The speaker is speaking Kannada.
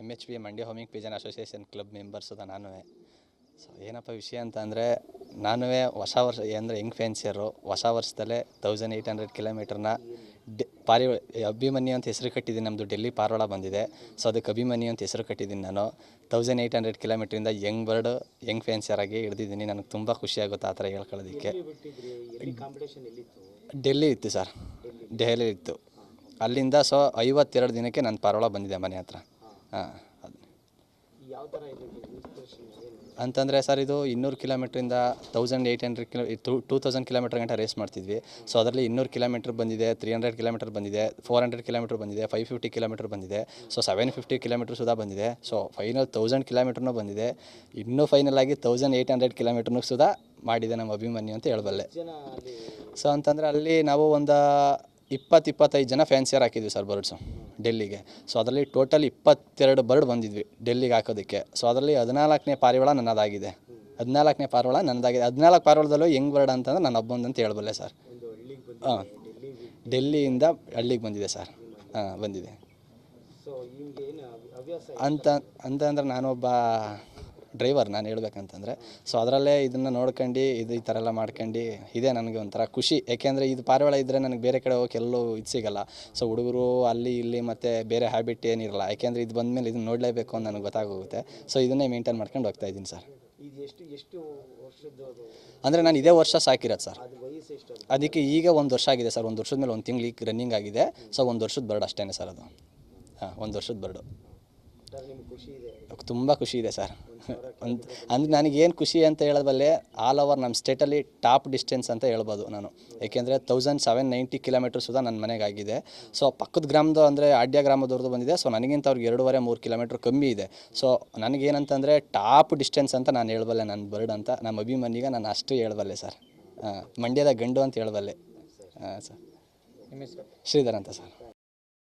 M H B Mandya homing pigeon association club members ಅದ ನಾನು ಸೊ ಏನಪ್ಪ ವಿಷಯ ಅಂತ ಅಂದರೆ ನಾನು ಹೊಸ ವರ್ಷ ಅಂದರೆ ಯಂಗ್ ಫ್ಯಾನ್ಸಿಯರು ಹೊಸ ವರ್ಷದಲ್ಲೇ ತೌಸಂಡ್ ಏಯ್ಟ್ ಹಂಡ್ರೆಡ್ ಕಿಲೋಮೀಟ್ರನ್ನ ಡೆ, ಪಾರಿ, ಅಭಿಮನ್ಯು ಅಂತ ಹೆಸರು ಕಟ್ಟಿದ್ದೀನಿ. ನಮ್ಮದು ಡೆಲ್ಲಿ ಪಾರ್ವಾಳ ಬಂದಿದೆ. ಸೊ ಅದಕ್ಕೆ ಅಭಿಮನ್ಯು ಅಂತ ಹೆಸರು ಕಟ್ಟಿದ್ದೀನಿ ನಾನು. ತೌಸಂಡ್ ಏಯ್ಟ್ ಹಂಡ್ರೆಡ್ ಕಿಲೋಮೀಟ್ರಿಂದ ಯಂಗ್ ಬರ್ಡ್ ಯಂಗ್ ಫ್ಯಾನ್ಸಿಯರ್ ಆಗಿ ಹಿಡ್ದಿದ್ದೀನಿ. ನನಗೆ ತುಂಬ ಖುಷಿ ಆಗುತ್ತೆ ಆ ಥರ ಹೇಳ್ಕೊಳ್ಳೋದಕ್ಕೆ. ಡೆಲ್ಲಿ ಇತ್ತು ಸರ್ ಡೆಹಲಿ ಇತ್ತು. ಅಲ್ಲಿಂದ ಸೊ ಐವತ್ತೆರಡು ದಿನಕ್ಕೆ ನಾನು ಪಾರ್ವಾಳ ಬಂದಿದೆ ಮನೆ ಹತ್ರ. ಹಾಂ ಅಂತಂದರೆ ಸರ್ ಇದು ಇನ್ನೂರು ಕಿಲೋಮೀಟ್ರಿಂದ thousand eight hundred kilo two two thousand kilometre ಗಂಟೆ ರೇಸ್ ಮಾಡ್ತಿದ್ವಿ. ಸೊ ಅದರಲ್ಲಿ ಇನ್ನೂರು ಕಿಲೋಮೀಟ್ರ್ ಬಂದಿದೆ ತ್ರೀ ಹಂಡ್ರೆಡ್ ಕಿಲೋಮೀಟ್ರ್ ಬಂದಿದೆ ಫೋರ್ ಹಂಡ್ರೆಡ್ ಕಿಲೋಮೀಟ್ರ್ ಬಂದಿದೆ ಫೈವ್ ಫಿಫ್ಟಿ ಕಿಲೋಮೀಟ್ರ್ ಬಂದಿದೆ. ಸೊ ಸೆವೆನ್ ಫಿಫ್ಟಿ ಕಿಲೋಮೀಟರ್ ಸುಧಾ ಬಂದಿದೆ. ಸೊ ಫೈನಲ್ ತೌಸಂಡ್ ಕಿಲೋಮೀಟ್ರ್ನೂ ಬಂದಿದೆ. ಇನ್ನೂ ಫೈನಲ್ ಆಗಿ ತೌಸಂಡ್ ಏಯ್ಟ್ ಹಂಡ್ರೆಡ್ ಕಿಲೋಮೀಟರ್ನೂ ಸುಧಾ ಮಾಡಿದೆ ನಮ್ಮ ಅಭಿಮನ್ಯು ಅಂತ ಹೇಳಬಲ್ಲೆ. ಸೊ ಅಂತಂದರೆ ಅಲ್ಲಿ ನಾವು ಒಂದು ಇಪ್ಪತ್ತು ಇಪ್ಪತ್ತೈದು ಜನ ಫ್ಯಾನ್ಸಿಯರ್ ಹಾಕಿದ್ವಿ ಸರ್ ಬರ್ಡ್ಸು ಡೆಲ್ಲಿಗೆ. ಸೊ ಅದರಲ್ಲಿ ಟೋಟಲ್ ಇಪ್ಪತ್ತೆರಡು ಬರ್ಡ್ ಬಂದಿದ್ವಿ ಡೆಲ್ಲಿಗೆ ಹಾಕೋದಕ್ಕೆ. ಸೊ ಅದರಲ್ಲಿ ಹದಿನಾಲ್ಕನೇ ಪಾರಿವಾಳ ನನ್ನದಾಗಿದೆ. ಹದಿನಾಲ್ಕನೇ ಪಾರಿವಾಳ ನನ್ನದಾಗಿದೆ. ಹದಿನಾಲ್ಕು ಪಾರಿವಾಳದಲ್ಲೂ ಹೆಂಗೆ ಬರ್ಡ್ ಅಂತಂದ್ರೆ ನನ್ನ ಹಬ್ಬ ಅಂತ ಹೇಳ್ಬಲ್ಲೆ ಸರ್ ಹಾಂ. ಡೆಲ್ಲಿ ಡೆಲ್ಲಿಯಿಂದ ಹಳ್ಳಿಗೆ ಬಂದಿದೆ ಸರ್ ಹಾಂ ಬಂದಿದೆ. ಅಂತ ಅಂತಂದ್ರೆ ನಾನೊಬ್ಬ ಡ್ರೈವರ್ ನಾನು ಹೇಳ್ಬೇಕಂತಂದರೆ ಸೊ ಅದರಲ್ಲೇ ಇದನ್ನು ನೋಡ್ಕೊಂಡು ಇದು ಈ ಥರ ಎಲ್ಲ ಮಾಡ್ಕೊಂಡು ಇದೇ ನನಗೆ ಒಂಥರ ಖುಷಿ. ಯಾಕೆಂದರೆ ಇದು ಪಾರಿವಾಳ ಇದ್ದರೆ ನನಗೆ ಬೇರೆ ಕಡೆ ಹೋಗಿ ಎಲ್ಲೂ ಇದು ಸಿಗಲ್ಲ. ಸೊ ಹುಡುಗರು ಅಲ್ಲಿ ಇಲ್ಲಿ ಮತ್ತು ಬೇರೆ ಹ್ಯಾಬಿಟ್ ಏನಿರಲ್ಲ ಯಾಕೆಂದರೆ ಇದು ಬಂದಮೇಲೆ ಇದನ್ನು ನೋಡಲೇಬೇಕು ಅಂತ ನನಗೆ ಗೊತ್ತಾಗೋಗುತ್ತೆ. ಸೊ ಇದನ್ನೇ ಮೇಂಟೈನ್ ಮಾಡ್ಕೊಂಡು ಹೋಗ್ತಾ ಇದ್ದೀನಿ ಸರ್ ಅಂದರೆ ನಾನು ಇದೇ ವರ್ಷ ಸಾಕಿರೋದು ಸರ್ ಅದಕ್ಕೆ ಈಗ ಒಂದು ವರ್ಷ ಆಗಿದೆ ಸರ್ ಒಂದು ವರ್ಷದ ಮೇಲೆ ಒಂದು ತಿಂಗ್ಳಿಗೆ ರನ್ನಿಂಗ್ ಆಗಿದೆ. ಸೊ ಒಂದು ವರ್ಷದ ಬರ್ಡ್ ಅಷ್ಟೇ ಸರ್ ಅದು. ಹಾಂ ಒಂದು ವರ್ಷದ ಬರ್ಡು ಒಟ್ಟಾರೆ ನಿಮ್ಗೆ ಖುಷಿ ಇದೆ ತುಂಬ ಖುಷಿ ಇದೆ ಸರ್. ಒಂದು ಅಂದ್ರೆ ನನಗೇನು ಖುಷಿ ಅಂತ ಹೇಳಬಲ್ಲೆ ಆಲ್ ಓವರ್ ನಮ್ಮ ಸ್ಟೇಟಲ್ಲಿ ಟಾಪ್ ಡಿಸ್ಟೆನ್ಸ್ ಅಂತ ಹೇಳ್ಬೋದು ನಾನು. ಏಕೆಂದರೆ ತೌಸಂಡ್ ಸೆವೆನ್ ನೈಂಟಿ ಕಿಲೋಮೀಟರ್ ಸುದ ನನ್ನ ಮನೆಗೆ ಆಗಿದೆ. ಸೊ ಪಕ್ಕದ ಗ್ರಾಮದ ಅಂದರೆ ಆಡ್ಯ ಗ್ರಾಮದವ್ರದ್ದು ಬಂದಿದೆ. ಸೊ ನನಗಿಂತ ಅವ್ರಿಗೆ ಎರಡೂವರೆ ಮೂರು ಕಿಲೋಮೀಟ್ರ್ ಕಮ್ಮಿ ಇದೆ. ಸೊ ನನಗೇನಂತಂದರೆ ಟಾಪ್ ಡಿಸ್ಟೆನ್ಸ್ ಅಂತ ನಾನು ಹೇಳಬಲ್ಲೆ ನನ್ನ ಬರ್ಡ್ ಅಂತ ನಮ್ಮ ಅಭಿಮನ್ಯಿಗೆ ನಾನು ಅಷ್ಟು ಹೇಳ್ಬಲ್ಲೆ ಸರ್. ಹಾಂ ಮಂಡ್ಯದ ಗಂಡು ಅಂತ ಹೇಳಬಲ್ಲೆ. ಹಾಂ ಸರ್. ಶ್ರೀಧರ್ ಅಂತ ಸರ್.